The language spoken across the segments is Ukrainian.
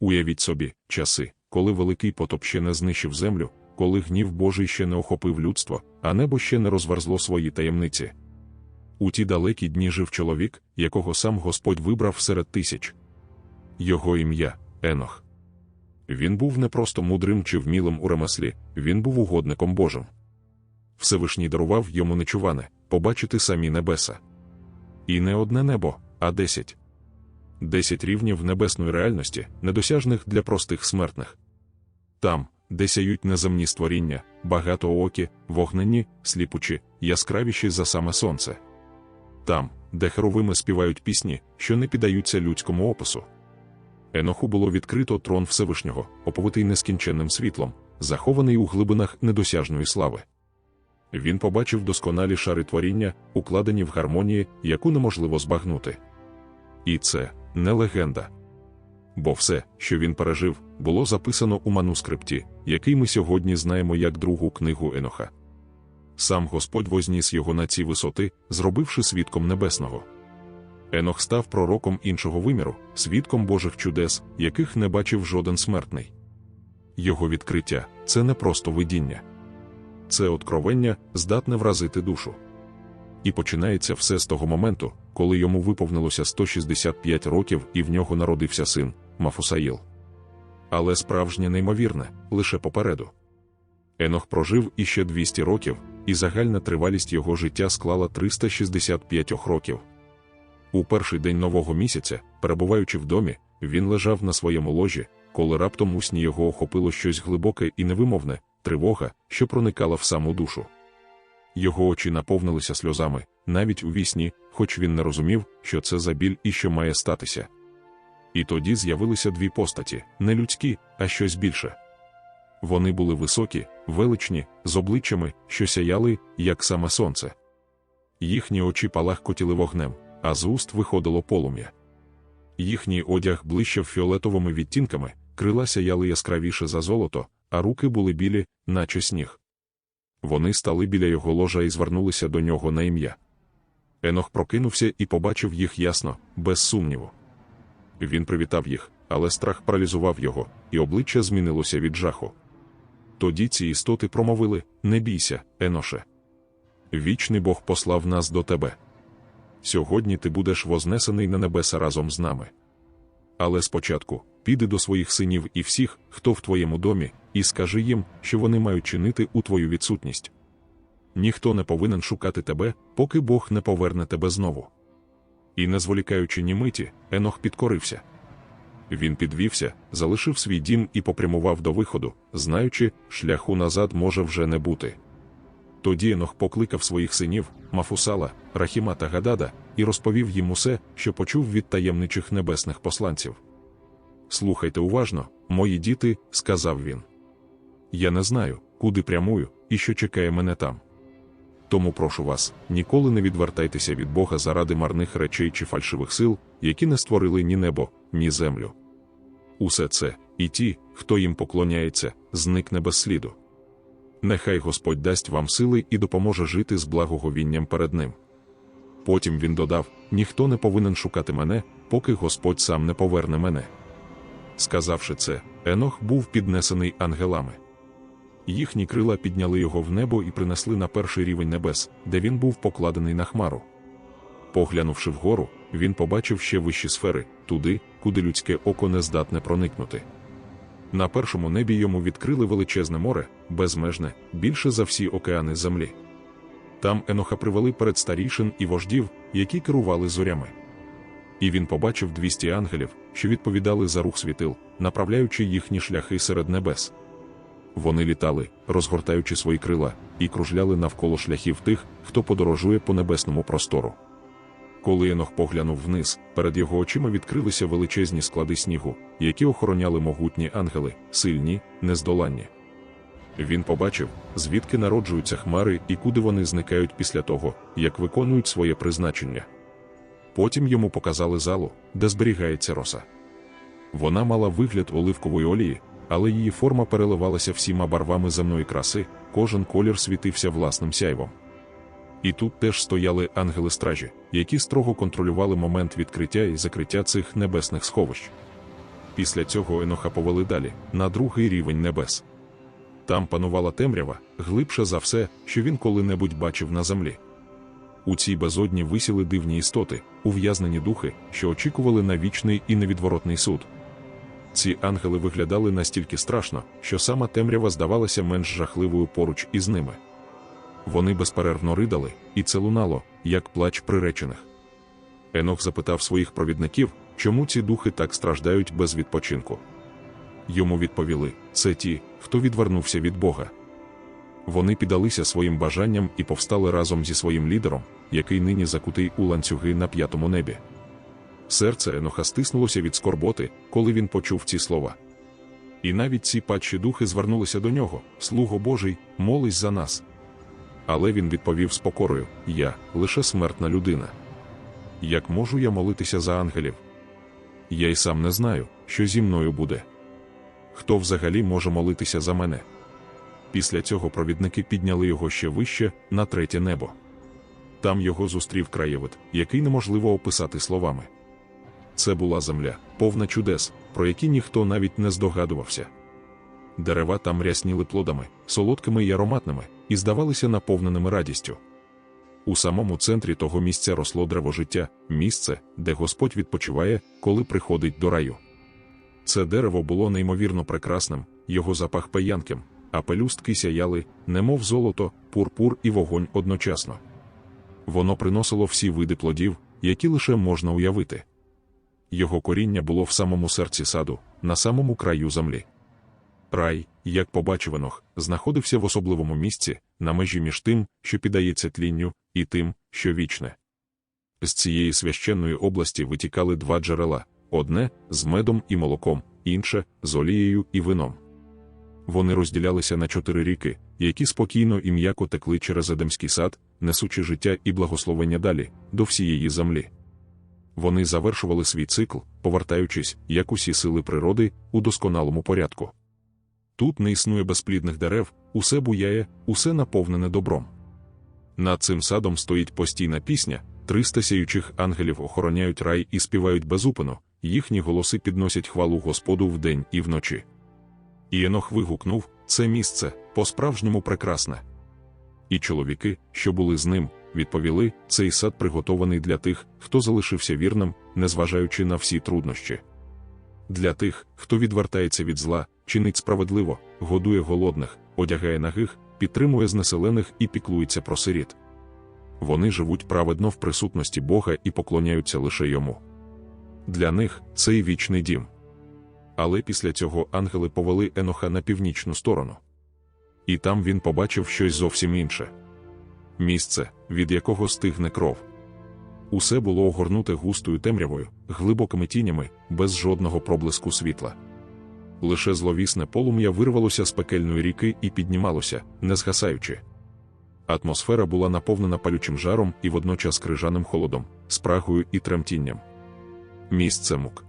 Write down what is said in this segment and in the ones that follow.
Уявіть собі, часи, коли великий потоп ще не знищив землю, коли гнів Божий ще не охопив людство, а небо ще не розверзло свої таємниці. У ті далекі дні жив чоловік, якого сам Господь вибрав серед тисяч. Його ім'я Енох. Він був не просто мудрим чи вмілим у ремеслі, він був угодником Божим. Всевишній дарував йому нечуване побачити самі небеса. І не одне небо, а десять. Десять рівнів небесної реальності, недосяжних для простих смертних. Там, де сяють неземні створіння, багатоокі, вогнені, сліпучі, яскравіші за саме сонце. Там, де херовими співають пісні, що не піддаються людському опису. Еноху було відкрито трон Всевишнього, оповитий нескінченним світлом, захований у глибинах недосяжної слави. Він побачив досконалі шари творіння, укладені в гармонії, яку неможливо збагнути. І це не легенда. Бо все, що він пережив, було записано у манускрипті, який ми сьогодні знаємо як другу книгу Еноха. Сам Господь возніс його на ці висоти, зробивши свідком небесного. Енох став пророком іншого виміру, свідком Божих чудес, яких не бачив жоден смертний. Його відкриття це не просто видіння, це откровення здатне вразити душу. І починається все з того моменту, коли йому виповнилося 165 років і в нього народився син Мафусаїл. Але справжнє неймовірне лише попереду. Енох прожив іще 200 років, і загальна тривалість його життя склала 365 років. У перший день нового місяця, перебуваючи в домі, він лежав на своєму ложі, коли раптом у сні його охопило щось глибоке і невимовне тривога, що проникала в саму душу. Його очі наповнилися сльозами, навіть у вісні, хоч він не розумів, що це за біль і що має статися. І тоді з'явилися дві постаті не людські, а щось більше. Вони були високі, величні, з обличчями, що сяяли, як саме сонце. Їхні очі палахкотіли вогнем, а з уст виходило полум'я. Їхній одяг блищав фіолетовими відтінками, крила сяяли яскравіше за золото, а руки були білі, наче сніг. Вони стали біля його ложа і звернулися до нього на ім'я. Енох прокинувся і побачив їх ясно, без сумніву. Він привітав їх, але страх паралізував його, і обличчя змінилося від жаху. Тоді ці істоти промовили: Не бійся, Еноше. Вічний Бог послав нас до тебе. Сьогодні ти будеш вознесений на небеса разом з нами. Але спочатку піди до своїх синів і всіх, хто в твоєму домі, і скажи їм, що вони мають чинити у твою відсутність. Ніхто не повинен шукати тебе, поки Бог не поверне тебе знову. І, не зволікаючи ні миті, Енох підкорився. Він підвівся, залишив свій дім і попрямував до виходу, знаючи, шляху назад може вже не бути. Тоді Енох покликав своїх синів, Мафусала, Рахіма та Гадада, і розповів їм усе, що почув від таємничих небесних посланців. Слухайте уважно, мої діти, сказав він. Я не знаю, куди прямую і що чекає мене там. Тому прошу вас, ніколи не відвертайтеся від Бога заради марних речей чи фальшивих сил, які не створили ні небо, ні землю. Усе це, і ті, хто їм поклоняється, зникне без сліду. Нехай Господь дасть вам сили і допоможе жити з благоговінням перед Ним. Потім він додав: ніхто не повинен шукати мене, поки Господь сам не поверне мене. Сказавши це, Енох був піднесений ангелами. Їхні крила підняли його в небо і принесли на перший рівень небес, де він був покладений на хмару. Поглянувши вгору, він побачив ще вищі сфери, туди, куди людське око не здатне проникнути. На першому небі йому відкрили величезне море, безмежне, більше за всі океани землі. Там Еноха привели перед старішин і вождів, які керували зорями. І він побачив 200 ангелів, що відповідали за рух світил, направляючи їхні шляхи серед небес. Вони літали, розгортаючи свої крила, і кружляли навколо шляхів тих, хто подорожує по небесному простору. Коли Енох поглянув вниз, перед його очима відкрилися величезні склади снігу, які охороняли могутні ангели, сильні, нездоланні. Він побачив, звідки народжуються хмари і куди вони зникають після того, як виконують своє призначення. Потім йому показали залу, де зберігається роса. Вона мала вигляд оливкової олії, але її форма переливалася всіма барвами земної краси, кожен колір світився власним сяйвом. І тут теж стояли ангели-стражі, які строго контролювали момент відкриття і закриття цих небесних сховищ. Після цього Еноха повели далі, на другий рівень небес. Там панувала темрява, глибше за все, що він коли-небудь бачив на землі. У цій безодні висіли дивні істоти, ув'язнені духи, що очікували на вічний і невідворотний суд. Ці ангели виглядали настільки страшно, що сама темрява здавалася менш жахливою поруч із ними. Вони безперервно ридали, і це лунало, як плач приречених. Енох запитав своїх провідників, чому ці духи так страждають без відпочинку. Йому відповіли: це ті, хто відвернувся від Бога. Вони піддалися своїм бажанням і повстали разом зі своїм лідером, який нині закутий у ланцюги на п'ятому небі. Серце Еноха стиснулося від скорботи, коли він почув ці слова. І навіть ці падші духи звернулися до нього, слуго Божий, молись за нас. Але він відповів з покорою: Я лише смертна людина. Як можу я молитися за ангелів? Я й сам не знаю, що зі мною буде. Хто взагалі може молитися за мене? Після цього провідники підняли його ще вище, на третє небо. Там його зустрів краєвид, який неможливо описати словами. Це була земля, повна чудес, про які ніхто навіть не здогадувався. Дерева там рясніли плодами, солодкими й ароматними, і здавалися наповненими радістю. У самому центрі того місця росло древо життя, місце, де Господь відпочиває, коли приходить до раю. Це дерево було неймовірно прекрасним, його запах паянким, а пелюстки сяяли, немов золото, пурпур і вогонь одночасно. Воно приносило всі види плодів, які лише можна уявити. Його коріння було в самому серці саду, на самому краю землі. Рай, як побачив Енох, знаходився в особливому місці, на межі між тим, що піддається тлінню, і тим, що вічне. З цієї священної області витікали два джерела одне з медом і молоком, інше з олією і вином. Вони розділялися на чотири ріки, які спокійно і м'яко текли через Едемський сад, несучи життя і благословення далі, до всієї землі. Вони завершували свій цикл, повертаючись, як усі сили природи, у досконалому порядку. Тут не існує безплідних дерев, усе буяє, усе наповнене добром. Над цим садом стоїть постійна пісня, триста сяючих ангелів охороняють рай і співають безупину, їхні голоси підносять хвалу Господу вдень і вночі. І Енох вигукнув це місце по-справжньому прекрасне. І чоловіки, що були з ним, відповіли: цей сад приготований для тих, хто залишився вірним, незважаючи на всі труднощі. Для тих, хто відвертається від зла, чинить справедливо, годує голодних, одягає нагих, підтримує знеселених і піклується про сиріт. Вони живуть праведно в присутності Бога і поклоняються лише йому. Для них цей вічний дім. Але після цього ангели повели Еноха на північну сторону. І там він побачив щось зовсім інше місце, від якого стигне кров. Усе було огорнуте густою темрявою, глибокими тінями, без жодного проблиску світла. Лише зловісне полум'я вирвалося з пекельної ріки і піднімалося, не згасаючи. Атмосфера була наповнена палючим жаром і водночас крижаним холодом, спрагою і тремтінням. Місце мук.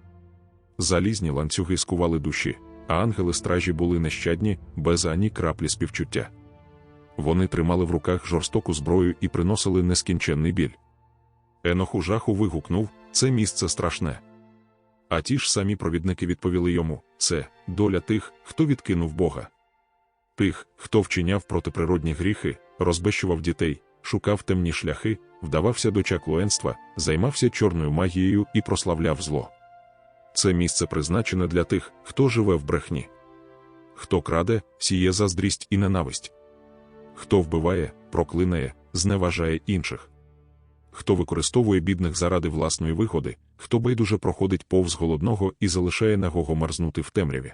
Залізні ланцюги скували душі, а ангели стражі були нещадні, без ані краплі співчуття. Вони тримали в руках жорстоку зброю і приносили нескінченний біль. Енох у жаху вигукнув це місце страшне. А ті ж самі провідники відповіли йому це доля тих, хто відкинув Бога. Тих, хто вчиняв протиприродні гріхи, розбещував дітей, шукав темні шляхи, вдавався до чаклуенства, займався чорною магією і прославляв зло. Це місце призначене для тих, хто живе в брехні. Хто краде, сіє заздрість і ненависть. Хто вбиває, проклинає, зневажає інших хто використовує бідних заради власної вигоди, хто байдуже проходить повз голодного і залишає нагого мерзнути в темряві.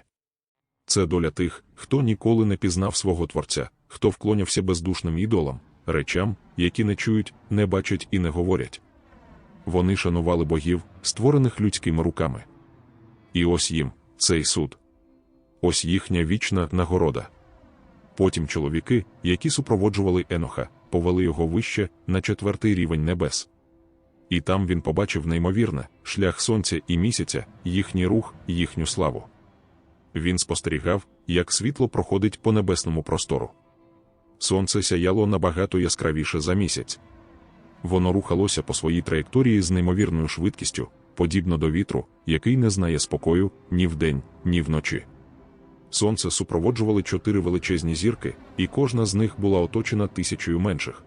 Це доля тих, хто ніколи не пізнав свого творця, хто вклонявся бездушним ідолам, речам, які не чують, не бачать і не говорять. Вони шанували богів, створених людськими руками. І ось їм цей суд. Ось їхня вічна нагорода. Потім чоловіки, які супроводжували Еноха, повели його вище на четвертий рівень небес. І там він побачив неймовірне шлях сонця і місяця, їхній рух, їхню славу. Він спостерігав, як світло проходить по небесному простору. Сонце сяяло набагато яскравіше за місяць. Воно рухалося по своїй траєкторії з неймовірною швидкістю, подібно до вітру, який не знає спокою ні вдень, ні вночі. Сонце супроводжували чотири величезні зірки, і кожна з них була оточена тисячою менших.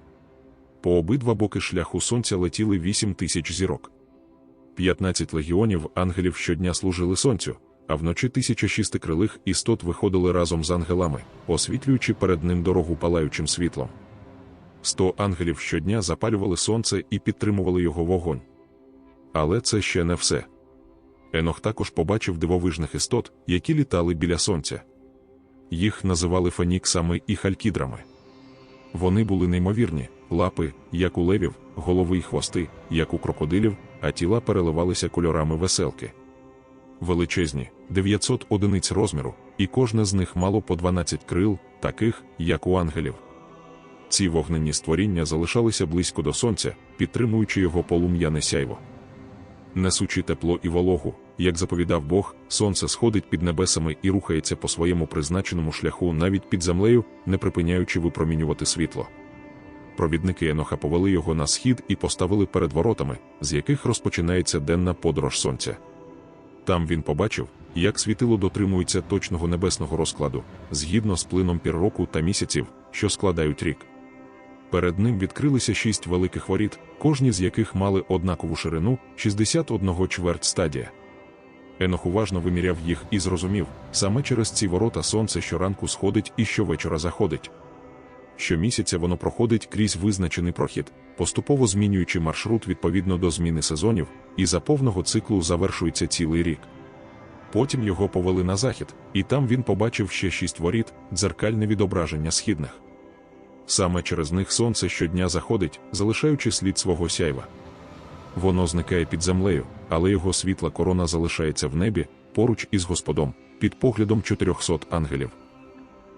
По обидва боки шляху сонця летіли вісім тисяч зірок. П'ятнадцять легіонів ангелів щодня служили сонцю, а вночі тисяча шістикрилих істот виходили разом з ангелами, освітлюючи перед ним дорогу палаючим світлом. Сто ангелів щодня запалювали сонце і підтримували його вогонь. Але це ще не все. Енох також побачив дивовижних істот, які літали біля сонця. Їх називали феніксами і халькідрами. Вони були неймовірні, лапи, як у левів, голови й хвости, як у крокодилів, а тіла переливалися кольорами веселки. Величезні, 900 одиниць розміру, і кожне з них мало по 12 крил, таких, як у ангелів. Ці вогненні створіння залишалися близько до сонця, підтримуючи його полум'яне сяйво. Несучи тепло і вологу, як заповідав Бог, сонце сходить під небесами і рухається по своєму призначеному шляху навіть під землею, не припиняючи випромінювати світло. Провідники Еноха повели його на схід і поставили перед воротами, з яких розпочинається денна подорож сонця. Там він побачив, як світило дотримується точного небесного розкладу, згідно з плином пір року та місяців, що складають рік. Перед ним відкрилися шість великих воріт, кожні з яких мали однакову ширину 61 чверть стадія. Енох уважно виміряв їх і зрозумів, саме через ці ворота сонце щоранку сходить і щовечора заходить. Щомісяця воно проходить крізь визначений прохід, поступово змінюючи маршрут відповідно до зміни сезонів, і за повного циклу завершується цілий рік. Потім його повели на захід, і там він побачив ще шість воріт, дзеркальне відображення східних. Саме через них сонце щодня заходить, залишаючи слід свого сяйва. Воно зникає під землею, але його світла корона залишається в небі поруч із Господом, під поглядом 400 ангелів.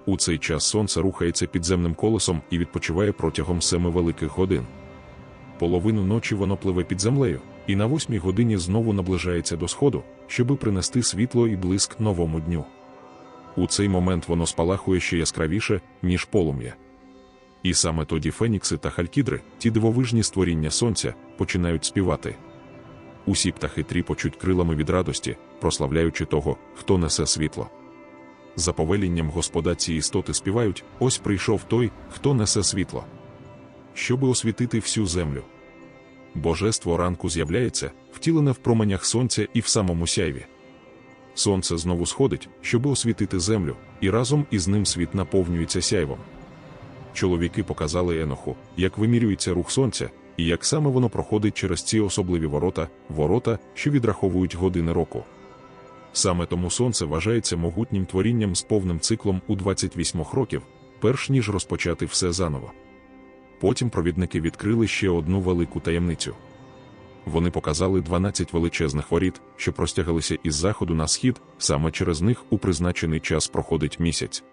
У цей час сонце рухається підземним колесом і відпочиває протягом семи великих годин. Половину ночі воно пливе під землею, і на восьмій годині знову наближається до сходу, щоби принести світло і блиск новому дню. У цей момент воно спалахує ще яскравіше, ніж полум'я. І саме тоді фенікси та халькідри, ті дивовижні створіння сонця, починають співати. Усі птахи тріпочуть крилами від радості, прославляючи того, хто несе світло. За повелінням Господа ці істоти співають: ось прийшов той, хто несе світло. Щоби освітити всю землю. Божество ранку з'являється, втілене в променях сонця і в самому сяйві. Сонце знову сходить, щоби освітити землю, і разом із ним світ наповнюється сяйвом. Чоловіки показали Еноху, як вимірюється рух сонця, і як саме воно проходить через ці особливі ворота, ворота, що відраховують години року. Саме тому сонце вважається могутнім творінням з повним циклом у 28 років, перш ніж розпочати все заново. Потім провідники відкрили ще одну велику таємницю. Вони показали 12 величезних воріт, що простягалися із заходу на схід, саме через них у призначений час проходить місяць.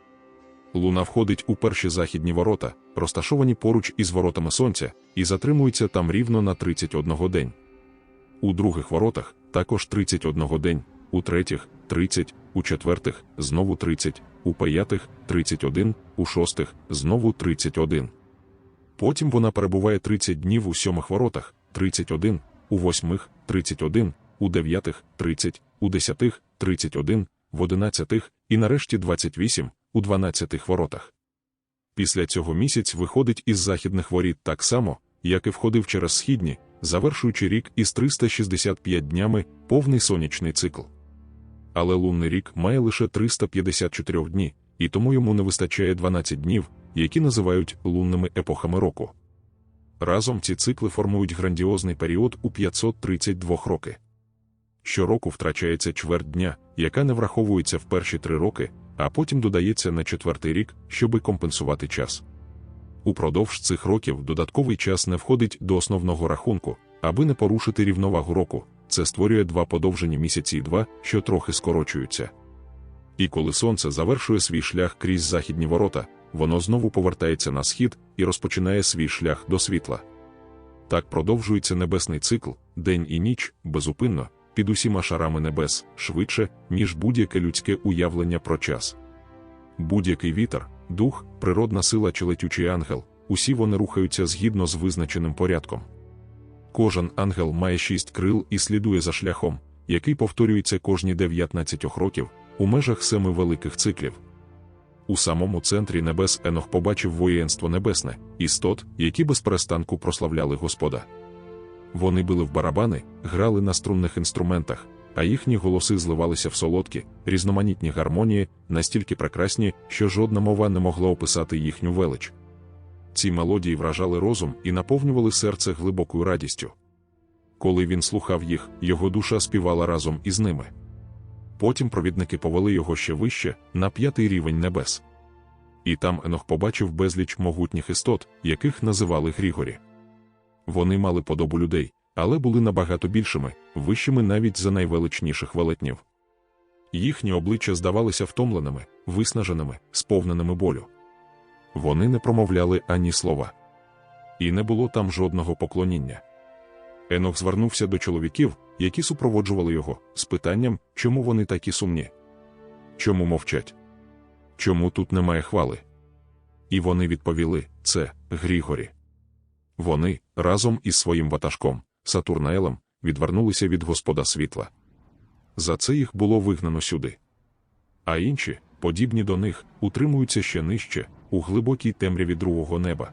Луна входить у перші західні ворота, розташовані поруч із воротами сонця, і затримується там рівно на 31 день. У других воротах також 31 день, у третіх 30, у четвертих знову 30, у п'ятих 31, у шостих знову 31. Потім вона перебуває 30 днів у сьомих воротах, 31, у восьмих 31, у дев'ятих 30, у десятих 31, в одинадцятих і нарешті 28, у 12 воротах. Після цього місяць виходить із західних воріт так само, як і входив через східні, завершуючи рік із 365 днями повний сонячний цикл. Але лунний рік має лише 354 дні, і тому йому не вистачає 12 днів, які називають лунними епохами року. Разом ці цикли формують грандіозний період у 532 роки. Щороку втрачається чверть дня, яка не враховується в перші три роки, а потім додається на четвертий рік, щоби компенсувати час. Упродовж цих років додатковий час не входить до основного рахунку, аби не порушити рівновагу року. Це створює два подовжені місяці і два, що трохи скорочуються. І коли сонце завершує свій шлях крізь західні ворота, воно знову повертається на схід і розпочинає свій шлях до світла. Так продовжується небесний цикл, день і ніч, безупинно, під усіма шарами небес, швидше, ніж будь-яке людське уявлення про час. Будь-який вітер, дух, природна сила чи летючий ангел, усі вони рухаються згідно з визначеним порядком. Кожен ангел має шість крил і слідує за шляхом, який повторюється кожні 19 років у межах семи великих циклів. У самому центрі небес Енох побачив воєнство небесне, істот, які без прославляли Господа. Вони били в барабани, грали на струнних інструментах, а їхні голоси зливалися в солодкі, різноманітні гармонії, настільки прекрасні, що жодна мова не могла описати їхню велич. Ці мелодії вражали розум і наповнювали серце глибокою радістю. Коли він слухав їх, його душа співала разом із ними. Потім провідники повели його ще вище, на п'ятий рівень небес. І там Енох побачив безліч могутніх істот, яких називали Грігорі. Вони мали подобу людей, але були набагато більшими, вищими навіть за найвеличніших велетнів. Їхні обличчя здавалися втомленими, виснаженими, сповненими болю. Вони не промовляли ані слова. І не було там жодного поклоніння. Енох звернувся до чоловіків, які супроводжували його, з питанням, чому вони такі сумні, чому мовчать, чому тут немає хвали. І вони відповіли: це Грігорі. Вони разом із своїм ватажком, Сатурнаелем, відвернулися від Господа світла. За це їх було вигнано сюди. А інші, подібні до них, утримуються ще нижче, у глибокій темряві другого неба.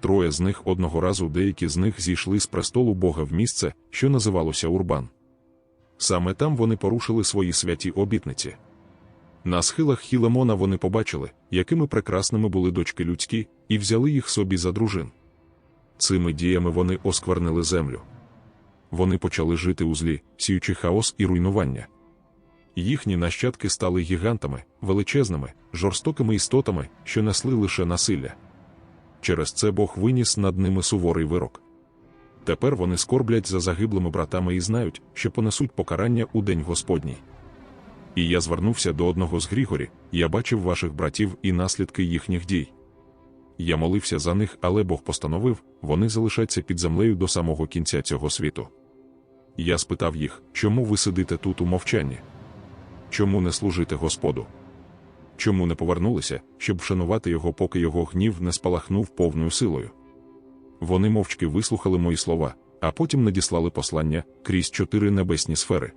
Троє з них одного разу деякі з них зійшли з престолу Бога в місце, що називалося Урбан. Саме там вони порушили свої святі обітниці. На схилах Хілемона вони побачили, якими прекрасними були дочки людські, і взяли їх собі за дружин. Цими діями вони осквернили землю. Вони почали жити у злі, сіючи хаос і руйнування. Їхні нащадки стали гігантами, величезними, жорстокими істотами, що несли лише насилля. Через це Бог виніс над ними суворий вирок. Тепер вони скорблять за загиблими братами і знають, що понесуть покарання у день Господній. І я звернувся до одного з Грігорі, я бачив ваших братів і наслідки їхніх дій. Я молився за них, але Бог постановив, вони залишаться під землею до самого кінця цього світу. Я спитав їх, чому ви сидите тут у мовчанні? Чому не служите Господу? Чому не повернулися, щоб вшанувати його, поки його гнів не спалахнув повною силою? Вони мовчки вислухали мої слова, а потім надіслали послання крізь чотири небесні сфери.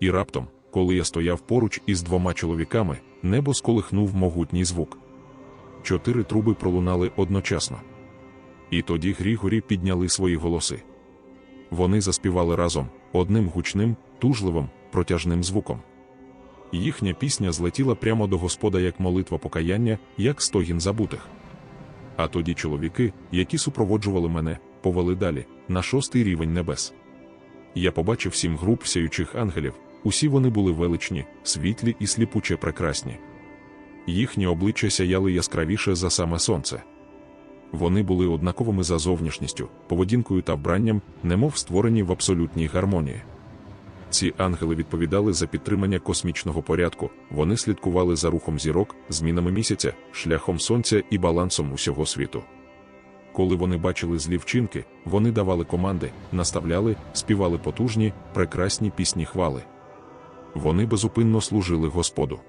І раптом, коли я стояв поруч із двома чоловіками, небо сколихнув могутній звук. Чотири труби пролунали одночасно. І тоді Грігорі підняли свої голоси. Вони заспівали разом одним гучним, тужливим, протяжним звуком. Їхня пісня злетіла прямо до Господа як молитва покаяння, як стогін забутих. А тоді чоловіки, які супроводжували мене, повели далі, на шостий рівень небес. Я побачив сім груп сяючих ангелів, усі вони були величні, світлі і сліпуче прекрасні. Їхні обличчя сяяли яскравіше за саме сонце. Вони були однаковими за зовнішністю, поведінкою та вбранням, немов створені в абсолютній гармонії. Ці ангели відповідали за підтримання космічного порядку, вони слідкували за рухом зірок, змінами місяця, шляхом сонця і балансом усього світу. Коли вони бачили злі вчинки, вони давали команди, наставляли, співали потужні, прекрасні пісні хвали. Вони безупинно служили Господу.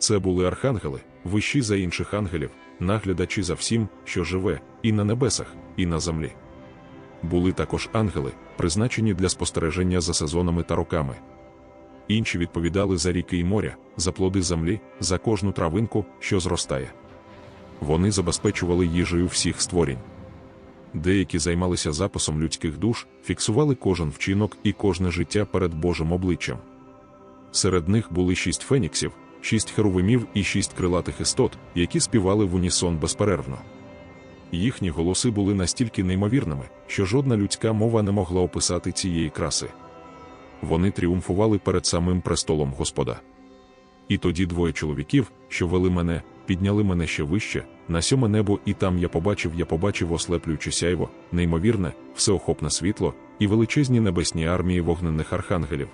Це були архангели, вищі за інших ангелів, наглядачі за всім, що живе, і на небесах, і на землі. Були також ангели, призначені для спостереження за сезонами та роками. Інші відповідали за ріки і моря, за плоди землі, за кожну травинку, що зростає. Вони забезпечували їжею всіх створінь. Деякі займалися записом людських душ, фіксували кожен вчинок і кожне життя перед Божим обличчям. Серед них були шість феніксів, шість херувимів і шість крилатих істот, які співали в унісон безперервно. Їхні голоси були настільки неймовірними, що жодна людська мова не могла описати цієї краси. Вони тріумфували перед самим престолом Господа. І тоді двоє чоловіків, що вели мене, підняли мене ще вище, на сьоме небо, і там я побачив, я побачив ослеплююче сяйво, неймовірне, всеохопне світло і величезні небесні армії вогненних архангелів.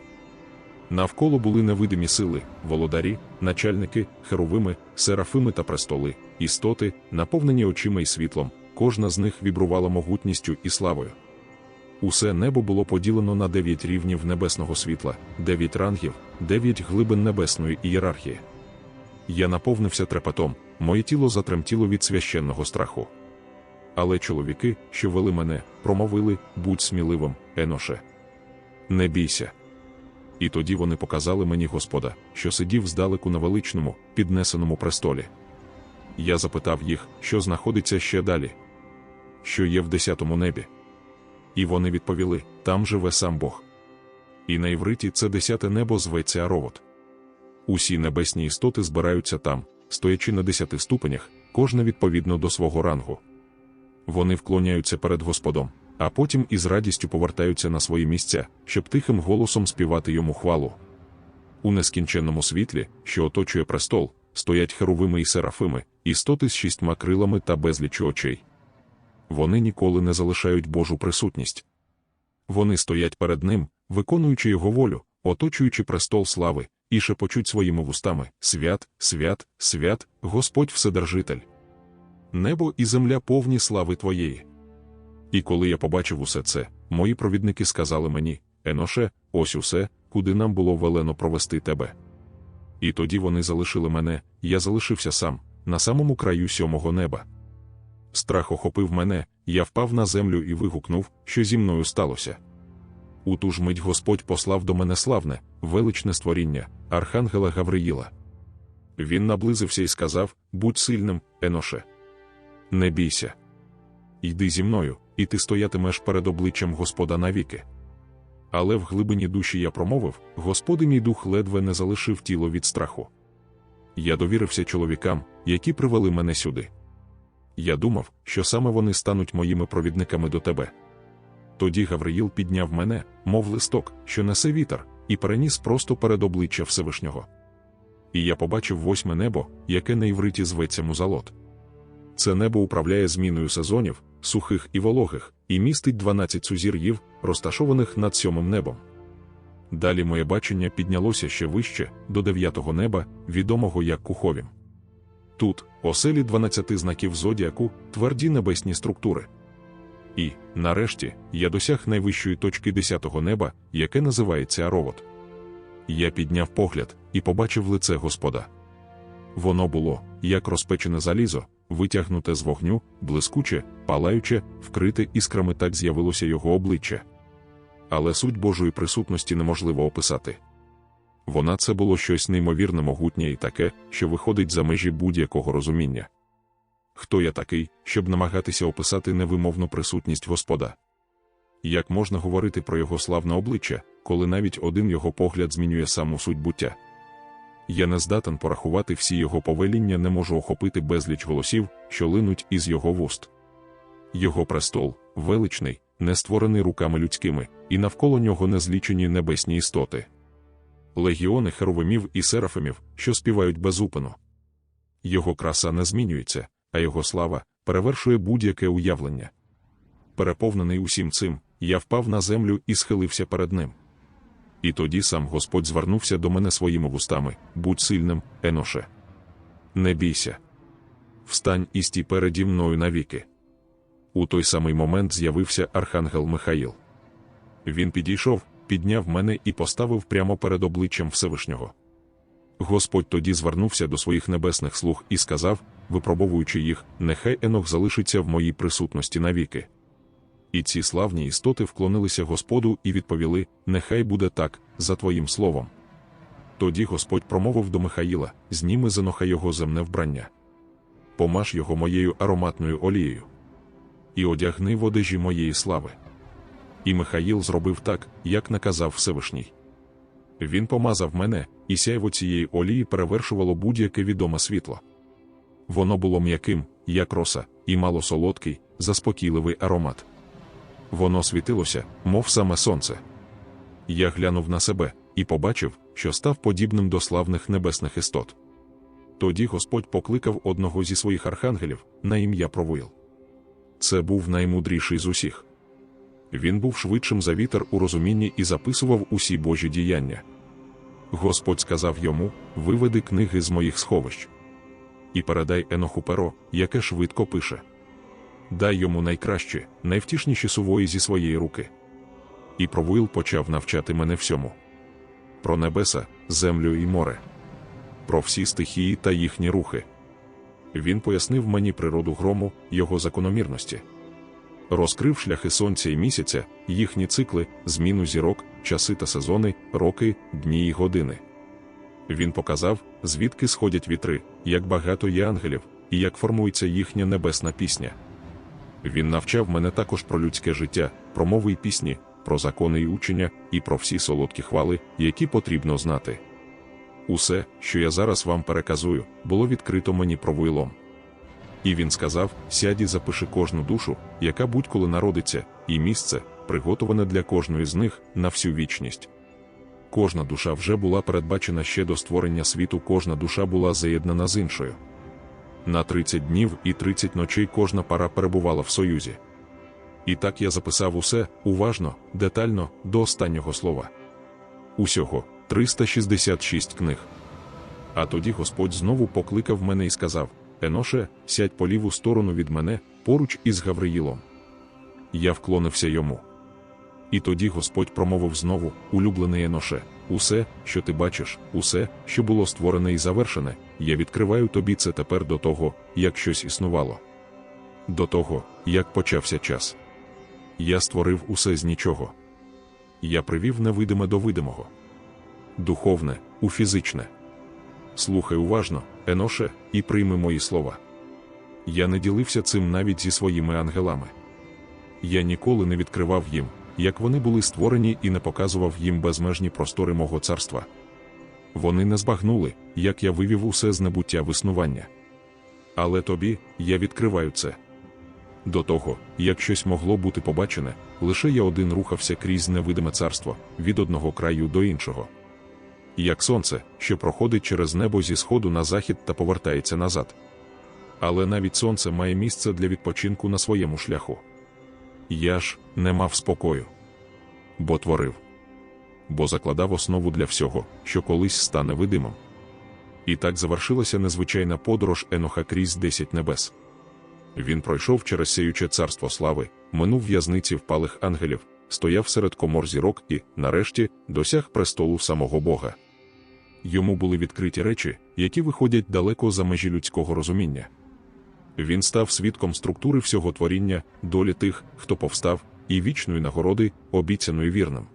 Навколо були невидимі сили, володарі, начальники, херовими, серафими та престоли, істоти, наповнені очима і світлом, кожна з них вібрувала могутністю і славою. Усе небо було поділено на дев'ять рівнів небесного світла, дев'ять рангів, дев'ять глибин небесної ієрархії. Я наповнився трепетом, моє тіло затремтіло від священного страху. Але чоловіки, що вели мене, промовили будь сміливим, Еноше. Не бійся. І тоді вони показали мені Господа, що сидів здалеку на величному, піднесеному престолі. Я запитав їх, що знаходиться ще далі, що є в десятому небі. І вони відповіли: там живе сам Бог. І на івриті це десяте небо зветься Аровот. Усі небесні істоти збираються там, стоячи на десяти ступенях, кожна відповідно до свого рангу. Вони вклоняються перед Господом, а потім із радістю повертаються на свої місця, щоб тихим голосом співати йому хвалу. У нескінченному світлі, що оточує престол, стоять херовими і серафими, істоти з шістьма крилами та безліччю очей. Вони ніколи не залишають Божу присутність. Вони стоять перед ним, виконуючи його волю, оточуючи престол слави, і шепочуть своїми вустами Свят, свят, свят, Господь Вседержитель. Небо і земля повні слави Твоєї. І коли я побачив усе це, мої провідники сказали мені Еноше, ось усе, куди нам було велено провести тебе. І тоді вони залишили мене, я залишився сам, на самому краю сьомого неба. Страх охопив мене, я впав на землю і вигукнув, що зі мною сталося. У ту ж мить Господь послав до мене славне, величне створіння, архангела Гавриїла. Він наблизився і сказав: Будь сильним, Еноше. Не бійся. Йди зі мною, і ти стоятимеш перед обличчям Господа навіки. Але в глибині душі я промовив: Господи, мій дух ледве не залишив тіло від страху. Я довірився чоловікам, які привели мене сюди. Я думав, що саме вони стануть моїми провідниками до тебе. Тоді Гавриїл підняв мене, мов листок, що несе вітер, і переніс просто перед обличчя Всевишнього. І я побачив восьме небо, яке на івриті зветься музалот. Це небо управляє зміною сезонів, сухих і вологих, і містить 12 сузір'їв, розташованих над сьомим небом. Далі моє бачення піднялося ще вище, до дев'ятого неба, відомого як Куховім. Тут, оселі 12 знаків зодіаку, тверді небесні структури. І, нарешті, я досяг найвищої точки десятого неба, яке називається Аровот. Я підняв погляд і побачив лице Господа. Воно було, як розпечене залізо, витягнуте з вогню, блискуче, палаюче, вкрите іскрами так з'явилося його обличчя. Але суть Божої присутності неможливо описати. Вона це було щось неймовірне могутнє і таке, що виходить за межі будь-якого розуміння. Хто я такий, щоб намагатися описати невимовну присутність Господа? Як можна говорити про його славне обличчя, коли навіть один його погляд змінює саму суть буття? Я не здатен порахувати всі його повеління, не можу охопити безліч голосів, що линуть із його вуст. Його престол, величний, не створений руками людськими, і навколо нього незлічені небесні істоти. Легіони херовимів і серафимів, що співають безупину. Його краса не змінюється, а його слава перевершує будь-яке уявлення. Переповнений усім цим, я впав на землю і схилився перед ним. І тоді сам Господь звернувся до мене своїми вустами будь сильним, Еноше. Не бійся. Встань і стій переді мною навіки. У той самий момент з'явився архангел Михаїл. Він підійшов, підняв мене і поставив прямо перед обличчям Всевишнього. Господь тоді звернувся до своїх небесних слуг і сказав, випробовуючи їх, нехай Енох залишиться в моїй присутності навіки. І ці славні істоти вклонилися Господу і відповіли: Нехай буде так, за Твоїм словом. Тоді Господь промовив до Михаїла: зніми з Еноха його земне вбрання, помаж його моєю ароматною олією, і одягни в одежі моєї слави. І Михаїл зробив так, як наказав Всевишній. Він помазав мене, і сяйво цієї олії перевершувало будь-яке відоме світло. Воно було м'яким, як роса, і мало солодкий, заспокійливий аромат. Воно світилося, мов саме сонце. Я глянув на себе і побачив, що став подібним до славних небесних істот. Тоді Господь покликав одного зі своїх архангелів на ім'я Провуїл. Це був наймудріший з усіх. Він був швидшим за вітер у розумінні і записував усі Божі діяння. Господь сказав йому: Виведи книги з моїх сховищ. І передай Еноху перо, яке швидко пише. Дай йому найкраще, найвтішніші сувої зі своєї руки. І Провуїл почав навчати мене всьому: про небеса, землю і море, про всі стихії та їхні рухи. Він пояснив мені природу грому, його закономірності. Розкрив шляхи сонця і місяця, їхні цикли, зміну зірок, часи та сезони, роки, дні і години. Він показав, звідки сходять вітри, як багато є ангелів, і як формується їхня небесна пісня. Він навчав мене також про людське життя, про мови й пісні, про закони й учення, і про всі солодкі хвали, які потрібно знати. Усе, що я зараз вам переказую, було відкрито мені провойлом. І він сказав: сядь і запиши кожну душу, яка будь-коли народиться, і місце, приготоване для кожної з них на всю вічність. Кожна душа вже була передбачена ще до створення світу, кожна душа була заєднана з іншою. На 30 днів і 30 ночей кожна пара перебувала в союзі. І так я записав усе уважно, детально, до останнього слова. Усього 366 книг. А тоді Господь знову покликав мене і сказав: Еноше, сядь по ліву сторону від мене, поруч із Гавриїлом. Я вклонився йому. І тоді Господь промовив знову, улюблений Еноше, усе, що ти бачиш, усе, що було створене і завершене, я відкриваю тобі це тепер до того, як щось існувало. До того, як почався час. Я створив усе з нічого. Я привів невидиме до видимого, духовне у фізичне. Слухай уважно, Еноше, і прийми мої слова. Я не ділився цим навіть зі своїми ангелами. Я ніколи не відкривав їм, як вони були створені, і не показував їм безмежні простори мого царства. Вони не збагнули, як я вивів усе з небуття в існування. Але тобі я відкриваю це. До того, як щось могло бути побачене, лише я один рухався крізь невидиме царство від одного краю до іншого. Як сонце, що проходить через небо зі сходу на захід та повертається назад. Але навіть сонце має місце для відпочинку на своєму шляху. Я ж не мав спокою, бо творив, бо закладав основу для всього, що колись стане видимим. І так завершилася незвичайна подорож Еноха крізь десять небес. Він пройшов через сіюче царство слави, минув в'язниці впалих ангелів, стояв серед комор зірок і, нарешті, досяг престолу самого Бога. Йому були відкриті речі, які виходять далеко за межі людського розуміння. Він став свідком структури всього творіння, долі тих, хто повстав, і вічної нагороди, обіцяної вірним.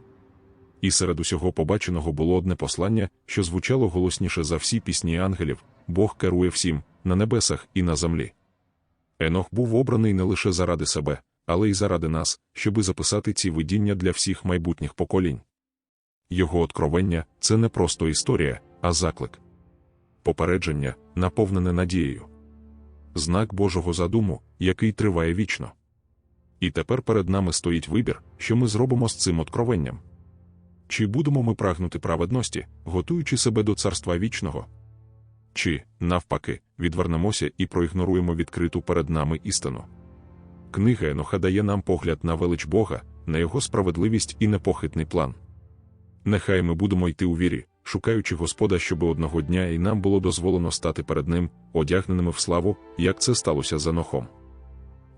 І серед усього побаченого було одне послання, що звучало голосніше за всі пісні ангелів Бог керує всім, на небесах і на землі. Енох був обраний не лише заради себе, але й заради нас, щоби записати ці видіння для всіх майбутніх поколінь. Його откровення це не просто історія, а заклик. Попередження, наповнене надією. Знак Божого задуму, який триває вічно. І тепер перед нами стоїть вибір, що ми зробимо з цим откровенням. Чи будемо ми прагнути праведності, готуючи себе до царства вічного? Чи, навпаки, відвернемося і проігноруємо відкриту перед нами істину? Книга Еноха дає нам погляд на велич Бога, на його справедливість і непохитний план. Нехай ми будемо йти у вірі, шукаючи Господа, щоби одного дня і нам було дозволено стати перед Ним, одягненими в славу, як це сталося за Нохом.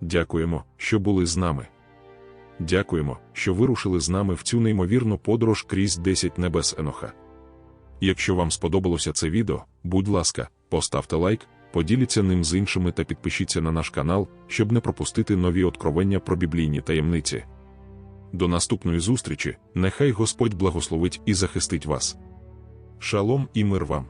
Дякуємо, що були з нами. Дякуємо, що вирушили з нами в цю неймовірну подорож крізь 10 небес Еноха. Якщо вам сподобалося це відео, будь ласка, поставте лайк, поділіться ним з іншими та підпишіться на наш канал, щоб не пропустити нові откровення про біблійні таємниці. До наступної зустрічі, нехай Господь благословить і захистить вас. Шалом і мир вам!